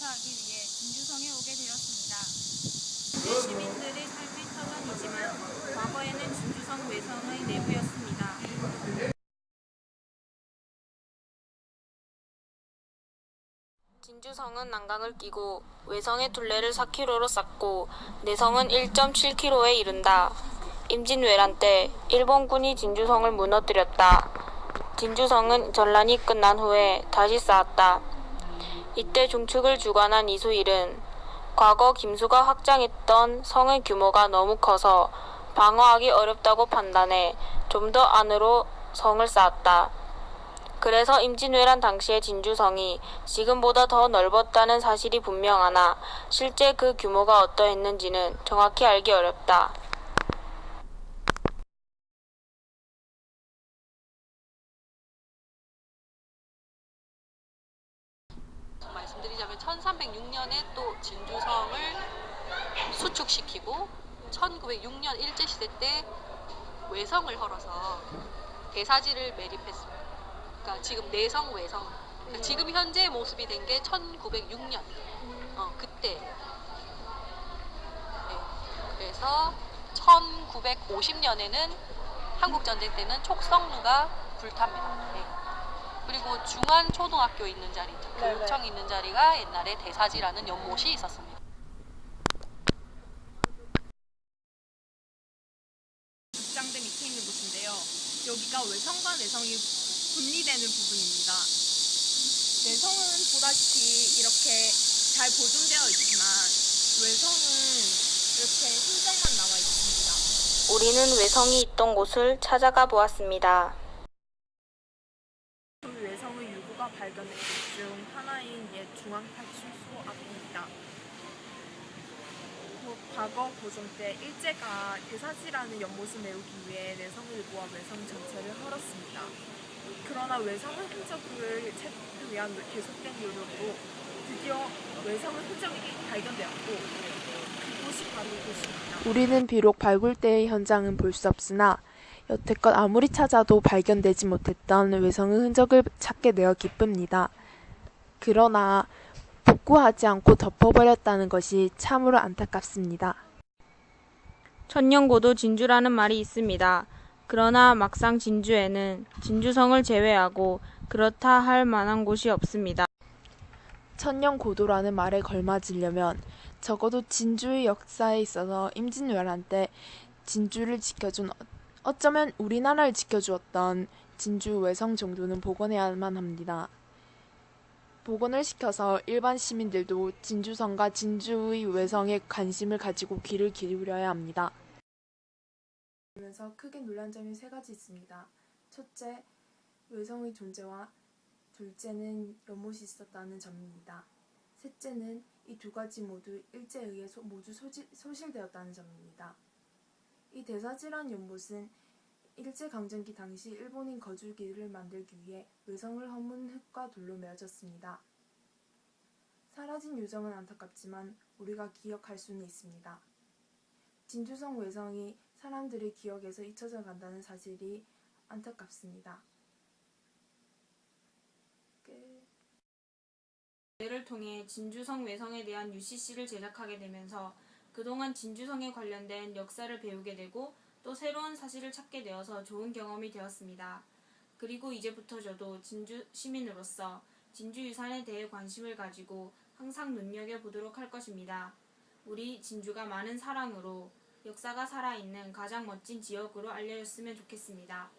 조사하기 위해 진주성에 오게 되었습니다. 현재 시민들의 삶의 터전이지만 과거에는 진주성 외성의 내부였습니다. 진주성은 난강을 끼고 외성의 둘레를 4km로 쌓고 내성은 1.7km에 이른다. 임진왜란 때 일본군이 진주성을 무너뜨렸다. 진주성은 전란이 끝난 후에 다시 쌓았다. 이때 중축을 주관한 이수일은 과거 김수가 확장했던 성의 규모가 너무 커서 방어하기 어렵다고 판단해 좀 더 안으로 성을 쌓았다. 그래서 임진왜란 당시의 진주성이 지금보다 더 넓었다는 사실이 분명하나 실제 그 규모가 어떠했는지는 정확히 알기 어렵다. 말씀드리자면 1306년에 또 진주성을 수축시키고 1906년 일제시대 때 외성을 헐어서 대사지를 매립했습니다. 그러니까 지금 내성 외성. 그러니까 지금 현재 모습이 된 게 1906년. 어, 그때. 네. 그래서 1950년에는 한국 전쟁 때는 촉성루가 불탑니다. 네. 그리고 중안 초등학교 있는 자리, 교육청 있는 자리가 옛날에 대사지라는 연못이 있었습니다. 극장대 밑에 있는 곳인데요. 여기가 외성과 내성이 분리되는 부분입니다. 내성은 보다시피 이렇게 잘 보존되어 있지만 외성은 이렇게 흔적만 남아 있습니다. 우리는 외성이 있던 곳을 찾아가 보았습니다. 그 외성의 유구가 발견된 곳중 하나인 옛 중앙파출소 앞입니다. 뭐, 과거 보존 때 일제가 대사지라는 연못을 메우기 위해 내성 일부와 외성 전체를 헐었습니다. 그러나 외성의 흔적을 찾기 위한 계속된 노력으로 드디어 외성의 흔적이 발견되었고 그곳이 바로 이곳입니다. 우리는 비록 발굴 때의 현장은 볼 수 없으나 여태껏 아무리 찾아도 발견되지 못했던 외성의 흔적을 찾게 되어 기쁩니다. 그러나 복구하지 않고 덮어버렸다는 것이 참으로 안타깝습니다. 천년고도 진주라는 말이 있습니다. 그러나 막상 진주에는 진주성을 제외하고 그렇다 할 만한 곳이 없습니다. 천년 고도라는 말에 걸맞으려면 적어도 진주의 역사에 있어서 임진왜란 때 진주를 지켜준 어- 어쩌면 우리나라를 지켜주었던 진주 외성 정도는 복원해야만 합니다. 복원을 시켜서 일반 시민들도 진주성과 진주의 외성에 관심을 가지고 귀를 기울여야 합니다. 면서 크게 놀란 점이 세 가지 있습니다. 첫째, 외성의 존재와 둘째는 연못이 있었다는 점입니다. 셋째는 이 두 가지 모두 일제에 의해 소- 모두 소지, 소실되었다는 점입니다. 이 대사지란 연못은 일제강점기 당시 일본인 거주기를 만들기 위해 외성을 허문 흙과 돌로 메어졌습니다. 사라진 요정은 안타깝지만 우리가 기억할 수는 있습니다. 진주성 외성이 사람들의 기억에서 잊혀져 간다는 사실이 안타깝습니다. 끝. 이를 통해 진주성 외성에 대한 UCC를 제작하게 되면서 그동안 진주성에 관련된 역사를 배우게 되고 또 새로운 사실을 찾게 되어서 좋은 경험이 되었습니다. 그리고 이제부터 저도 진주 시민으로서 진주 유산에 대해 관심을 가지고 항상 눈여겨보도록 할 것입니다. 우리 진주가 많은 사랑으로 역사가 살아있는 가장 멋진 지역으로 알려졌으면 좋겠습니다.